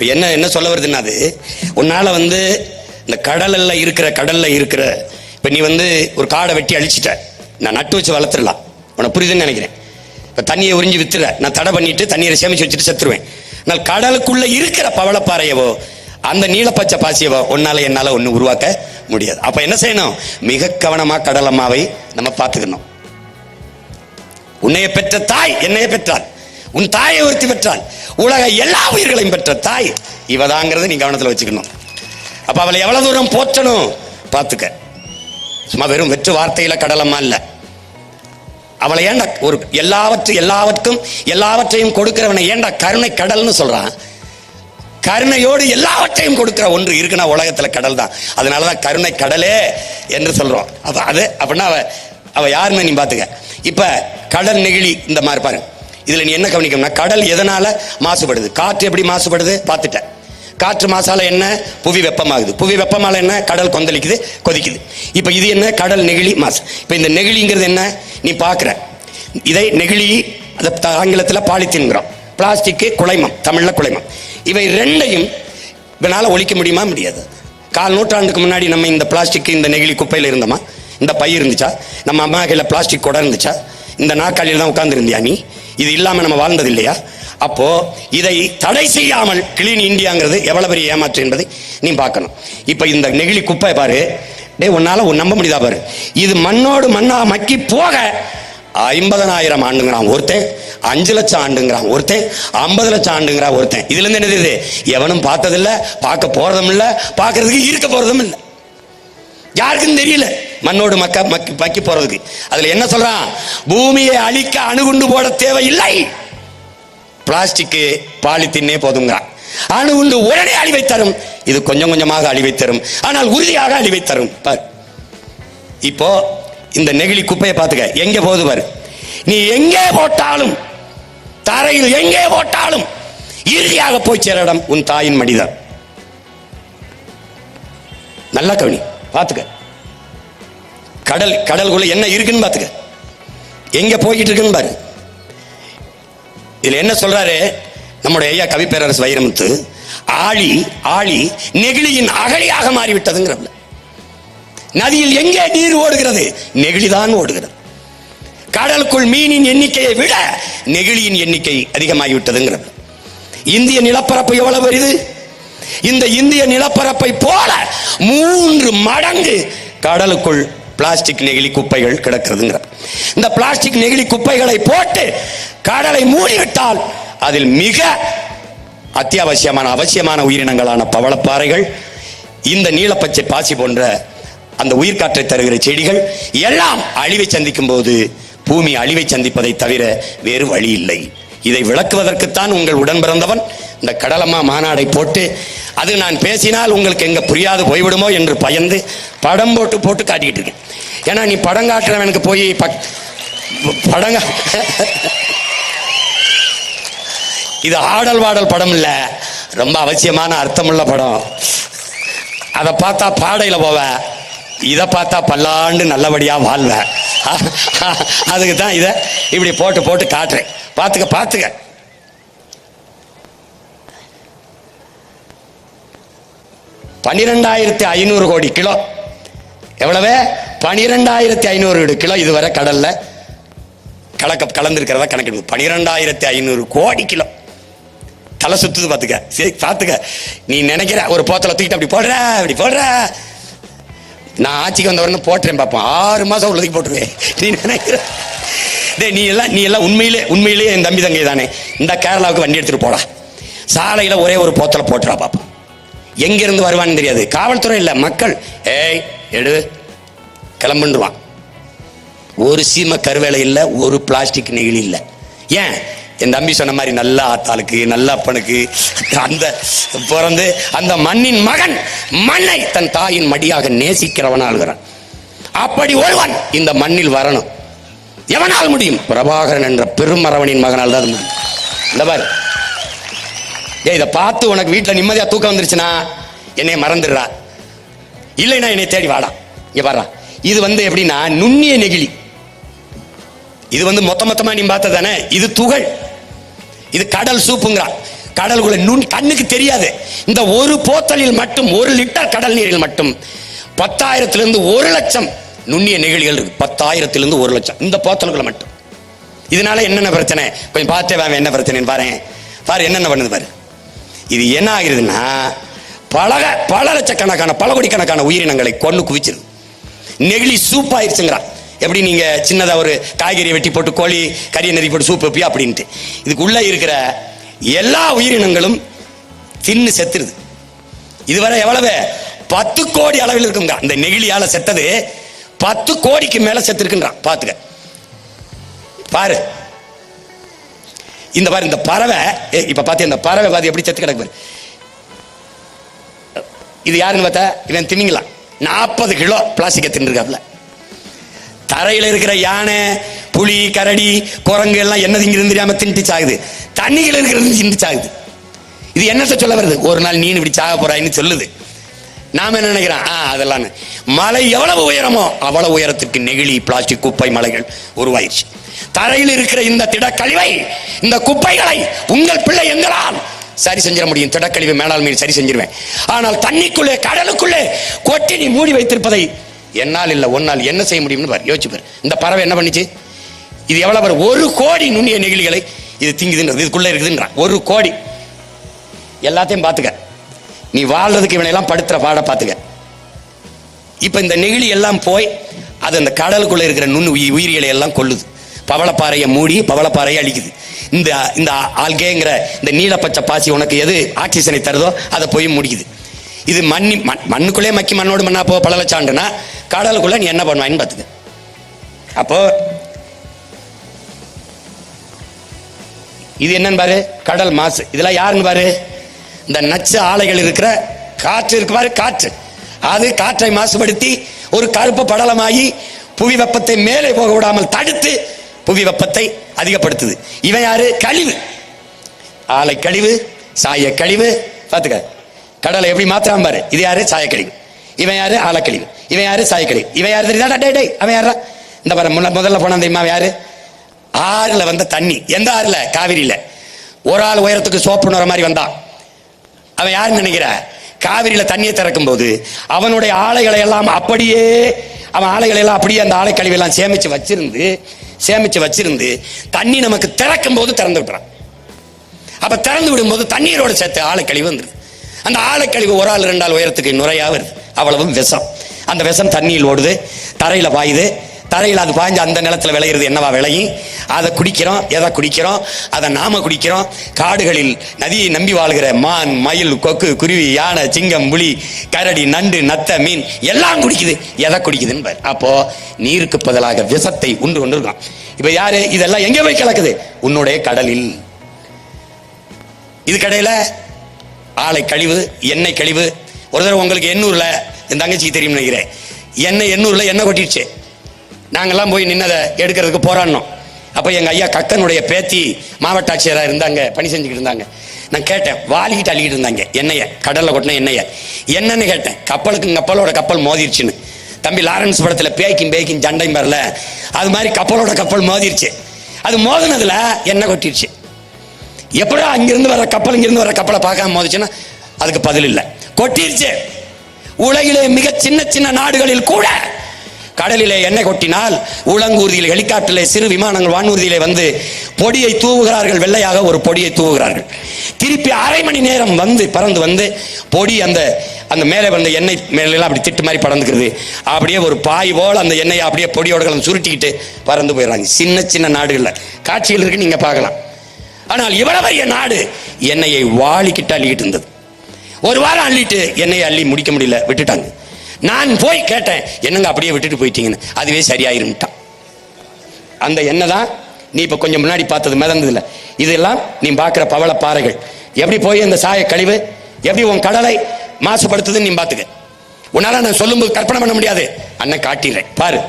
இப்போ என்ன என்ன சொல்ல வருதுன்னா அது உன்னால வந்து இந்த கடலில் இருக்கிற கடல்ல இருக்கிற இப்போ நீ வந்து ஒரு காடை வெட்டி அழிச்சிட்ட. நான் நட்டு வச்சு வளர்த்துடலாம். உனக்கு புரியுதுன்னு நினைக்கிறேன். இப்போ தண்ணியை உறிஞ்சி வித்துற நான் தடை பண்ணிட்டு தண்ணியை சேமிச்சு வச்சுட்டு செத்துருவேன். ஆனால் கடலுக்குள்ள இருக்கிற பவளப்பாறையவோ அந்த நீலப்பச்சை பாசியவோ உன்னால என்னால ஒன்று உருவாக்க முடியாது. அப்ப என்ன செய்யணும்? மிக கவனமா கடலம்மாவை நம்ம பார்த்துக்கணும். உன்னைய பெற்ற தாய் என்னைய பெற்றாள். உன் தாயை ஒருத்தி பெற்றாள். உலக எல்லா உயிர்களையும் பெற்ற தாய். இவதாங்கிறத நீ கவனத்தில் வச்சுக்கணும். அப்ப அவளை எவ்வளவு தூரம் போற்றணும் பார்த்துக்க. சும்மா வெறும் வெற்று வார்த்தையில கடலம்மா இல்ல. அவளை ஏண்டா ஒரு எல்லாவற்றையும் எல்லாவற்றுக்கும் எல்லாவற்றையும் கொடுக்கிறவனை ஏன்டா கருணை கடல்னு சொல்றான்? கருணையோடு எல்லாவற்றையும் கொடுக்கிற ஒன்று இருக்குன்னா உலகத்துல கடல் தான். அதனாலதான் கருணை கடலே என்று சொல்றோம். அப்ப அது அப்படின்னா அவ அவ யாருன்னு நீ பாத்துக்க இப்ப கடல் நெகிழி இந்த மாதிரி பாருங்க. இதுல நீ என்ன கவனிக்கணும்னா கடல் எதனால மாசுபடுது? காற்று எப்படி மாசுபடுது? பார்த்துட்டேன். காற்று மாசால என்ன? புவி வெப்பமாகுது. புவி வெப்பமால என்ன? கடல் கொந்தளிக்குது கொதிக்குது. இப்போ இது என்ன? கடல் நெகிழி மாசு. இப்போ இந்த நெகிழிங்கிறது என்ன? நீ பார்க்குற. இதை நெகிழி அதை த- ஆங்கிலத்தில் பாலித்தீன்கிறோம் பிளாஸ்டிக்கு குலைமம் தமிழில் குலைமம். இவை ரெண்டையும் இவனால் ஒழிக்க முடியுமா? முடியாது. கால் நூற்றாண்டுக்கு முன்னாடி நம்ம இந்த பிளாஸ்டிக் இந்த நெகிழி குப்பையில் இருந்தோமா? இந்த பை இருந்துச்சா? நம்ம அம்மா கையில் பிளாஸ்டிக் குடம் இருந்துச்சா? இந்த நாற்காலியில் தான் உட்காந்துருந்தியா நீ? இது இல்லாமல் நம்ம வாழ்ந்தது இல்லையா அப்போ இதை தடை செய்யாமல் கிளீன் இந்தியாங்கிறது எவ்வளவு பெரிய ஏமாற்று என்பதை நீ பார்க்கணும். இப்போ இந்த நெகிழி குப்பை பாரு. டேய் உன்னால உன் நம்ப முடியுதா பாரு. இது மண்ணோடு மண்ணா மக்கி போக ஐம்பதனாயிரம் ஆண்டுங்கிறான் ஒருத்தன் அஞ்சு லட்சம் ஆண்டுங்கிறான் ஒருத்தன் ஐம்பது லட்சம் ஆண்டுங்கிறான் ஒருத்தன். இதுல இருந்து என்ன தெரியுது எவனும் பார்த்ததில்ல பார்க்க போறதும் இல்லை பார்க்கறதுக்கு இருக்க போறதும் இல்லை யாருக்கும் தெரியல. மண்ணோடு மக்க மக்கி மக்கி போறதுக்கு. அதுல என்ன சொல்றான்? பூமியை அழிக்க அணுகுண்டு போட தேவையில்லை. பிளாஸ்டிக்கு பாலித்தீனே போதுங்கிறான். அணுகுண்டு உடனே அழிவை தரும். இது கொஞ்சம் கொஞ்சமாக அழிவை தரும். ஆனால் உறுதியாக அழிவை தரும். பார். இப்போ இந்த நெகிழி குப்பையை பார்த்துக்க. எங்க போகுது பாரு. நீ எங்கே போட்டாலும் தரையில் எங்கே போட்டாலும் இறுதியாக போய் சேர இடம் உன் தாயின் மடிதான். நல்லா கவனி. பார்த்துக்க. கடல் கடலுக்குள்ள என்ன இருக்குன்னு பார்த்துக்க. எங்க போய்கிட்டு இருக்குன்னு பாரு. இதுல என்ன சொல்றாரு? நம்முடைய ஐயா கவி பேரரசு வைரமுத்து ஆழி ஆழி நெகிழியின் அகழியாக மாறிவிட்டதுங்கிற நதியில் எங்கே நீர் ஓடுகிறது? நெகிழிதான் ஓடுகிறது. கடலுக்குள் மீனின் எண்ணிக்கையை விட நெகிழியின் எண்ணிக்கை அதிகமாகிவிட்டதுங்கிறது இந்திய நிலப்பரப்பு எவ்வளவு வருது இந்த இந்திய நிலப்பரப்பை போல மூன்று மடங்கு கடலுக்குள் பிளாஸ்டிக் நெகிழி குப்பைகள் கிடக்கிறதுங்கிற இந்த பிளாஸ்டிக் நெகிழி குப்பைகளை போட்டு கடலை மூடிவிட்டால் அதில் மிக அத்தியாவசியமான அவசியமான உயிரினங்களான பவளப்பாறைகள் இந்த நீலப்பச்சை பாசி போன்ற அந்த உயிர்காற்றை தருகிற செடிகள் எல்லாம் அழிவை சந்திக்கும் போது பூமி அழிவை சந்திப்பதை தவிர வேறு வழி இல்லை. இதை விளக்குவதற்குத்தான் உங்கள் உடன் பிறந்தவன் இந்த கடலம்மா மாநாடை போட்டு அது நான் பேசினால் உங்களுக்கு எங்கே புரியாது போய்விடுமோ என்று பயந்து படம் போட்டு போட்டு காட்டிக்கிட்டு இருக்கேன். ஏன்னா நீ படம் காட்டுறவனுக்கு போய் பக்- படம் இது ஆடல் வாடல் படம் இல்லை. ரொம்ப அவசியமான அர்த்தமுள்ள படம். அதை பார்த்தா பாடையில் போவ. இதை பார்த்தா பல்லாண்டு நல்லபடியாக வாழ்வ. அதுக்கு தான் இதை இப்படி போட்டு போட்டு காட்டுறேன். பார்த்துக்க பார்த்துக்க. பன்னிரெண்டாயிரத்தி ஐநூறு கோடி கிலோ. எவ்வளவு? பனிரெண்டாயிரத்தி ஐநூறு கிலோ இதுவரை கடல்ல கலக்க கலந்துருக்கிறதா கணக்கிடுது பனிரெண்டாயிரத்தி ஐநூறு கோடி கிலோ. தலை சுத்துது பார்த்துக்க. சரி பார்த்துக்க. நீ நினைக்கிற ஒரு போத்தலை தூக்கிட்டு அப்படி போடுற அப்படி போடுற. நான் ஆட்சிக்கு வந்தவரன்னு போட்டுறேன் பார்ப்போம் ஆறு மாதம் உள்ளதுக்கு போட்டுருவேன். நீ நினைக்கிற? டேய் நீ எல்லாம் நீ எல்லாம் உண்மையிலே உண்மையிலேயே என் தம்பி தங்கை தானே. இந்த கேரளாவுக்கு வண்டி எடுத்துகிட்டு போடா. சாலையில் ஒரே ஒரு போத்தலை போட்டுறா பார்ப்போம் எங்கேருந்து வருவான்னு தெரியாது. காவல்துறை இல்லை மக்கள். ஏய் எடு. கிளம்புன்றுவான். ஒரு சீம கருவேலை இல்லை ஒரு பிளாஸ்டிக் நெகிழி இல்லை. ஏன்? என் தம்பி சொன்ன மாதிரி நல்ல ஆத்தாளுக்கு நல்ல அப்பனுக்கு அந்த பிறந்து அந்த மண்ணின் மகன் மண்ணை தன் தாயின் மடியாக நேசிக்கிறவன் ஆளுகிறான். அப்படி ஒருவன் இந்த மண்ணில் வரணும். எவனால் முடியும்? பிரபாகரன் என்ற பெருமரவனின் மகனால் தான் முடியும். இந்த பாரு. ஏய் இதை பார்த்து உனக்கு வீட்டில் நிம்மதியா தூக்கம் வந்துருச்சுன்னா என்னை மறந்துடுறா. இல்லைன்னா என்னை தேடி வாடா. இங்கே பாரு இது வந்து எப்படின்னா நுண்ணிய நெகிழி. இது வந்து மொத்த மொத்தமா நீ பார்த்த தானே? இது துகள். இது கடல் சூப்புங்கிறான் கடலுக்குள்ள நுண் கண்ணுக்கு தெரியாது. இந்த ஒரு போத்தலில் மட்டும் ஒரு லிட்டர் கடல் நீரில் மட்டும் பத்தாயிரத்திலிருந்து ஒரு லட்சம் நுண்ணிய நெகிழிகள் இருக்கு. பத்தாயிரத்திலிருந்து ஒரு லட்சம். இந்த போத்தலுக்குள்ள மட்டும். இதனால என்னென்ன பிரச்சனை? கொஞ்சம் பார்த்தே வாங்க என்ன பிரச்சனைன்னு பாரு. பாரு என்னென்ன பண்ணுது பாரு. இது என்ன ஆகிருதுன்னா பலக பல லட்சக்கணக்கான பல கோடிக்கணக்கான உயிரினங்களை கொண்டு குவிச்சிருது. நெகிழி சூப்பாயிருச்சுங்கிறான் எப்படி நீங்க சின்னதா ஒரு காய்கறியை வெட்டி போட்டு கோழி கறியை நெறி போட்டு சூப் வைப்பியா அப்படின்ட்டு. இதுக்குள்ள இருக்கிற எல்லா உயிரினங்களும் தின்னு செத்துருது. இதுவரை எவ்வளவு? பத்து கோடி அளவில் இருக்குங்க இந்த நெகிழியால செத்தது பத்து கோடிக்கு மேல செத்துருக்குன்றான். பாத்துக்க. பாரு. இந்த பாரு இந்த பறவை ஏய், இப்ப பாத்தியா இந்த பறவை பார்த்து எப்படி செத்து கிடக்கு பாரு. இது யாருன்னு பார்த்தா இவன் திமிங்கலாம். நாற்பது கிலோ பிளாஸ்டிக்கை தின்னுருக்காப்ல தரையில் இருக்கிற யானை புலி கரடி குரங்கு எல்லாம் என்ன திங்கிறது தெரியாம தின்ட்டு சாகுது. தண்ணிகள் இருக்கிறது தின்ட்டு சாகுது. இது என்னத்தை சொல்ல வருது? ஒரு நாள் நீ இப்படி சாக போறாயின்னு சொல்லுது. நாம என்ன நினைக்கிறோம்? ஆ அதெல்லாம் மலை எவ்வளவு உயரமோ அவ்வளவு உயரத்துக்கு நெகிழி பிளாஸ்டிக் குப்பை மலைகள் உருவாயிருச்சு. தரையில் இருக்கிற இந்த திடக்கழிவை இந்த குப்பைகளை உங்கள் பிள்ளை எங்களால் சரி செஞ்சிட முடியும். திடக்கழிவு மேலாண்மையை சரி செஞ்சிருவேன். ஆனால் தண்ணிக்குள்ளே கடலுக்குள்ளே கொட்டி நீ மூடி வைத்திருப்பதை என்னால் இல்லை ஒன்னால் என்ன செய்ய முடியும்னு பாரு யோசிச்சுப்பார் இந்த பறவை என்ன பண்ணிச்சு? இது எவ்வளோ பாரு ஒரு கோடி நுண்ணிய நெகிழிகளை இது திங்குதுன்றது இதுக்குள்ளே இருக்குதுன்றான். ஒரு கோடி. எல்லாத்தையும் பார்த்துக்க. நீ வாழ்றதுக்கு இவனை எல்லாம் பாட பார்த்துக்க. இப்போ இந்த நெகிழி எல்லாம் போய் அது அந்த கடலுக்குள்ளே இருக்கிற நுண் உயி- உயிரிகளை எல்லாம் கொள்ளுது பவளப்பாறையை மூடி பவளப்பாறையை அழிக்குது. இந்த இந்த ஆல்கேங்கிற இந்த நீலப்பச்சை பாசி உனக்கு எது ஆக்சிஜனை தருதோ அதை போய் முடிக்குது. இது மண்ணி மண் மண்ணுக்குள்ளே மக்கி மண்ணோடு மண்ணா போ பல லட்சம் கடலுக்குள்ளே நீ என்ன பண்ணுவான்னு பார்த்துக்க அப்போ இது என்னன்னு பாரு? கடல் மாசு. இதெல்லாம் யாருன்னு பாரு? இந்த நச்சு ஆலைகள் இருக்கிற காற்று இருக்கு பாரு காற்று. அது காற்றை மாசுபடுத்தி ஒரு கருப்பு படலமாகி புவி வெப்பத்தை மேலே போக விடாமல் தடுத்து புவி வெப்பத்தை அதிகப்படுத்துது. இவன் யாரு? கழிவு. ஆலை கழிவு சாய கழிவு. பார்த்துக்க. கடலை எப்படி மாத்திராம பாரு. இது யாரு? சாயக்கழிவு இவன் யாரு? ஆலக்கழிவு இவன் யாரு? சாயக்கழிவு இவன் யாரு தெரியுதா? டே டே அவன் யாரா இந்த பாரு முன்ன முதல்ல போனான் தெரியுமா யாரு? ஆறுல வந்த தண்ணி. எந்த ஆறுல? காவிரியில. ஒரு ஆள் உயரத்துக்கு சோப்பு நுற மாதிரி வந்தான். அவன் யாருன்னு நினைக்கிற? காவிரியில தண்ணியை திறக்கும் போது அவனுடைய ஆலைகளை எல்லாம் அப்படியே அவன் ஆலைகளை எல்லாம் அப்படியே அந்த ஆலை கழிவு எல்லாம் சேமிச்சு வச்சிருந்து சேமிச்சு வச்சிருந்து தண்ணி நமக்கு திறக்கும் போது திறந்து விட்டுறான். அப்ப திறந்து விடும்போது தண்ணீரோட சேர்த்து ஆலைக்கழிவு வந்துருது. அந்த ஆலைக்கழிவு ஒரு ஆள் ரெண்டு ஆள் உயரத்துக்கு நுரையா வருது. அவ்வளவும் விஷம். அந்த விஷம் தண்ணியில் ஓடுது. தரையில பாயுது. தரையில் அது பாய்ஞ்சு அந்த நிலத்துல விளையிறது என்னவா விளையும்? அதை குடிக்கிறோம். எதை குடிக்கிறோம்? அதை நாம குடிக்கிறோம். காடுகளில் நதியை நம்பி வாழ்கிற மான் மயில் கொக்கு குருவி யானை சிங்கம் புலி கரடி நண்டு நத்த மீன் எல்லாம் குடிக்குது. எதை குடிக்குதுன்னு அப்போ நீருக்கு பதிலாக விஷத்தை உண்டு கொண்டு இருக்கோம் இப்போ யாரு? இதெல்லாம் எங்க போய் கலக்குது? உன்னுடைய கடலில். இது ஆளை ஆலை கழிவு எண்ணெய் கழிவு. ஒரு தடவை உங்களுக்கு எண்ணூரில் என் தங்கச்சிக்கு தெரியும் நினைக்கிறேன். எண்ணெய் எண்ணூரில் எண்ணெய் கொட்டிடுச்சு. நாங்கெல்லாம் போய் நின்னதை எடுக்கிறதுக்கு போராடினோம். அப்போ எங்கள் ஐயா கக்கனுடைய பேத்தி மாவட்ட ஆட்சியராக இருந்தாங்க பணி செஞ்சுக்கிட்டு இருந்தாங்க. நான் கேட்டேன் வாலிக்கிட்டு அள்ளிக்கிட்டு இருந்தாங்க எண்ணெயை. கடலில் கொட்டின எண்ணெயை. என்னன்னு கேட்டேன் கப்பலுக்கு கப்பலோட கப்பல் மோதிருச்சுன்னு. தம்பி லாரன்ஸ் படத்தில் பேய்க்கும் பேய்க்கும் சண்டையும் வரல அது மாதிரி கப்பலோட கப்பல் மோதிருச்சு. அது மோதினதுல எண்ணெய் கொட்டிருச்சு. எப்படா அங்கிருந்து வர கப்பல் இங்கிருந்து வர கப்பலை பார்க்காம மோதிச்சுன்னா அதுக்கு பதில் இல்லை. கொட்டிருச்சு. உலகிலே மிக சின்ன சின்ன நாடுகளில் கூட கடலிலே எண்ணெய் கொட்டினால் உளங்கூர்தியில் ஹெலிகாப்டரிலே சிறு விமானங்கள் வானூர்தியிலே வந்து பொடியை தூவுகிறார்கள். வெள்ளையாக ஒரு பொடியை தூவுகிறார்கள். திருப்பி அரை மணி நேரம் வந்து பறந்து வந்து பொடி அந்த அந்த மேலே வந்த எண்ணெய் மேலாம் அப்படி திட்டு மாதிரி பறந்துக்கிறது அப்படியே ஒரு பாய் போல் அந்த எண்ணெயை அப்படியே பொடியோட சுருட்டிக்கிட்டு பறந்து போயிடுறாங்க. சின்ன சின்ன நாடுகளில். காட்சிகள் இருக்கு நீங்கள் பார்க்கலாம். ஆனால் இவ்வளவு பெரிய நாடு என்னையை வாளிக்கிட்டு அள்ளிக்கிட்டு இருந்தது. ஒரு வாரம் அள்ளிட்டு என்னை அள்ளி முடிக்க முடியல விட்டுட்டாங்க. நான் போய் கேட்டேன் என்னங்க அப்படியே விட்டுட்டு போயிட்டீங்கன்னு. அதுவே சரியாயிருந்துட்டான் அந்த எண்ணெய் தான் நீ இப்போ கொஞ்சம் முன்னாடி பார்த்தது மிதந்ததுல இதெல்லாம் நீ பார்க்குற பவள பாறைகள். எப்படி போய் அந்த சாய கழிவு? எப்படி உன் கடலை மாசுபடுத்துதுன்னு நீ பார்த்துக்க. உன்னால நான் சொல்லும்போது கற்பனை பண்ண முடியாது. அண்ணன் காட்டிடுறேன். பாரு.